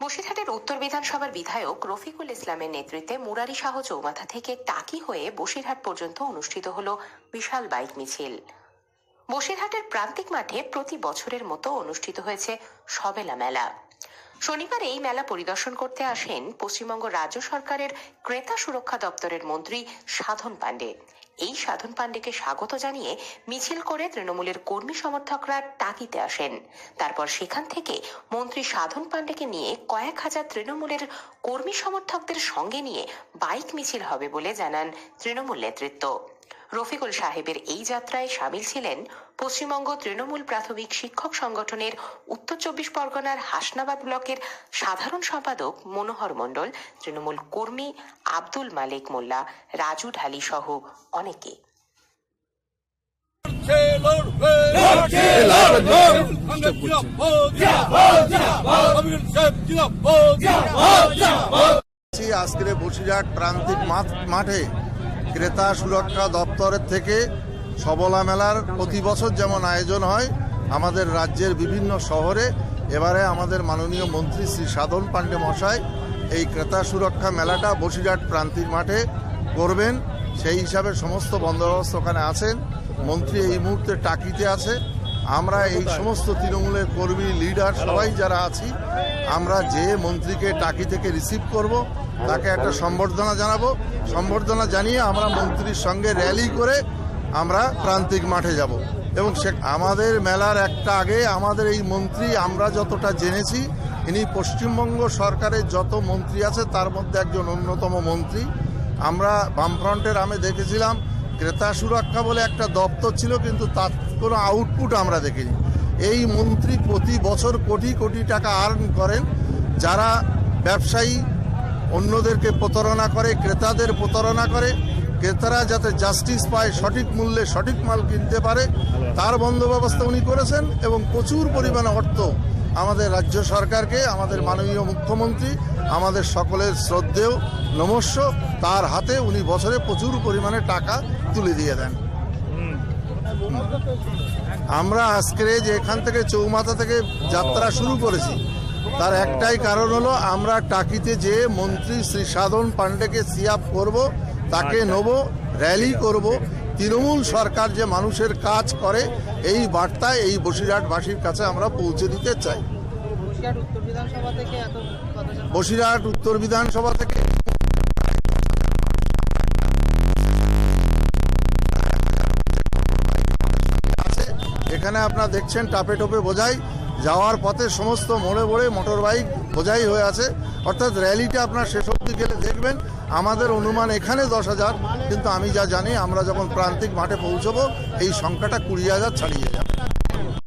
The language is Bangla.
বসিরহাটের উত্তর বিধানসভার বিধায়ক রফিকুল ইসলামের নেতৃত্বে মুরারি শাহ চৌমাথা থেকে টাকি হয়ে বসিরহাট পর্যন্ত অনুষ্ঠিত হল বিশাল বাইক মিছিল। বসিরহাটের প্রান্তিক মাঠে প্রতি বছরের মতো অনুষ্ঠিত হয়েছে সবেলা মেলা। শনিবার এই মেলা পরিদর্শন করতে আসেন পশ্চিমবঙ্গ রাজ্য সরকারের ক্রেতা সুরক্ষা দপ্তরের মন্ত্রী সাধন পাণ্ডে। এই সাধন পাণ্ডেকে স্বাগত জানিয়ে মিছিল করে তৃণমূলের কর্মী সমর্থকরা টাকিতে আসেন। তারপর সেখান থেকে মন্ত্রী সাধন পাণ্ডেকে নিয়ে কয়েক হাজার তৃণমূলের কর্মী সমর্থকদের সঙ্গে নিয়ে বাইক মিছিল হবে বলে জানান তৃণমূল নেতৃত্ব। রফিকুল সাহেবের এই যাত্রায় সামিল ছিলেন পশ্চিমবঙ্গ তৃণমূল প্রাথমিক শিক্ষক সংগঠনের উত্তর চব্বিশ পরগনার হাসনাবাদ ব্লকের সাধারণ সম্পাদক মনোহর মণ্ডল, তৃণমূল কর্মী আব্দুল মালিক মোল্লা, রাজু ঢালি সহ অনেকে। আজকের বসিরহাট প্রান্তিক মাঠে ক্রেতা সুরক্ষা দপ্তরের থেকে সবলা মেলার প্রতি বছর যেমন আয়োজন হয়, আমাদের রাজ্যের বিভিন্ন শহরে এবারে আমাদের মাননীয় মন্ত্রী শ্রী সাধন পাণ্ডে মশাই এই ক্রেতা সুরক্ষা মেলাটা বসিরহাট প্রান্তিক মাঠে করবেন। সেই হিসাবে সমস্ত বন্দোবস্ত ওখানে আছেন। মন্ত্রী এই মুহূর্তে টাকিতে আছে। আমরা এই সমস্ত তৃণমূলের কর্মী লিডার সবাই যারা আছি, আমরা যে মন্ত্রীকে টাকি থেকে রিসিভ করব, তাকে একটা সম্বর্ধনা জানাব। সম্বর্ধনা জানিয়ে আমরা মন্ত্রীর সঙ্গে র্যালি করে আমরা প্রান্তিক মাঠে যাব। এবং সে আমাদের মেলার একটা আগে আমাদের এই মন্ত্রী, আমরা যতটা জেনেছি, ইনি পশ্চিমবঙ্গ সরকারের যত মন্ত্রী আছে, তার মধ্যে একজন অন্যতম মন্ত্রী। আমরা বামফ্রন্টের আমি দেখেছিলাম ক্রেতা সুরক্ষা বলে একটা দপ্তর ছিল, কিন্তু তার কোনো আউটপুট আমরা দেখিনি। এই মন্ত্রী প্রতি বছর কোটি কোটি টাকা আর্ন করেন। যারা ব্যবসায়ী, অন্যদেরকে প্রতারণা করে, ক্রেতাদের প্রতারণা করে ক্রেতারা যাতে জাস্টিস পায়, সঠিক মূল্যে সঠিক মাল কিনতে পারে, তার বন্দোবস্ত উনি করেছেন এবং প্রচুর পরিমাণে অর্থ আমাদের রাজ্য সরকারকে, আমাদের মাননীয় মুখ্যমন্ত্রী, আমাদের সকলের শ্রদ্ধেয় নমস্য। তার হাতে উনি বছরে প্রচুর পরিমাণে টাকা তুলে দিয়ে দেন। আমরা আজকে যে এখান থেকে চৌমাথা থেকে যাত্রা শুরু করেছি, তার একটাই কারণ হলো আমরা টাকিতে যে মন্ত্রী শ্রী সাধন পাণ্ডেকে সিয়াপ করব তাকে নেব র্যালি করব। তৃণমূল সরকার যে মানুষের কাজ করে এই বার্তা এই বসিরহাটবাসীর কাছে আমরা পৌঁছে দিতে চাই। বসিরহাট উত্তর বিধানসভা থেকে। এখানে আপনারা দেখছেন টাপে টোপে বোঝাই। যাওয়ার পথে সমস্ত মোড়ে মোড়ে মোটর বাইক বোঝাই হয়ে আছে। অর্থাৎ র্যালিটা আপনার শেষ অবধি গেলে দেখবেন। আমাদের অনুমান এখানে দশ হাজার, কিন্তু আমি যা জানি, আমরা যখন প্রান্তিক মাঠে পৌঁছবো, এই সংখ্যাটা কুড়ি হাজার ছাড়িয়ে যাবে।